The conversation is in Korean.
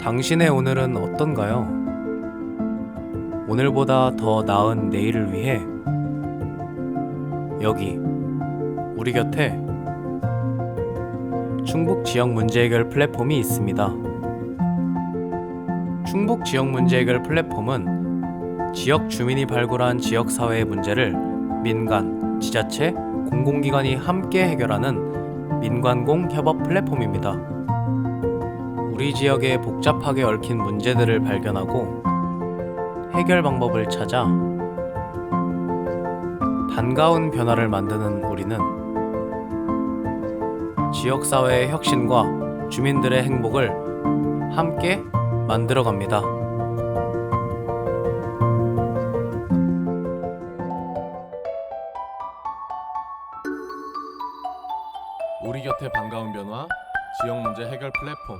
당신의 오늘은 어떤가요? 오늘보다 더 나은 내일을 위해 여기 우리 곁에 충북 지역 문제 해결 플랫폼이 있습니다. 충북 지역 문제 해결 플랫폼은 지역 주민이 발굴한 지역 사회의 문제를 민간, 지자체, 공공기관이 함께 해결하는 민관공 협업 플랫폼입니다. 우리 지역의 복잡하게 얽힌 문제들을 발견하고 해결 방법을 찾아 반가운 변화를 만드는 우리는 지역 사회의 혁신과 주민들의 행복을 함께 만들어 갑니다. 우리 곁에 반가운 변화 지역 문제 해결 플랫폼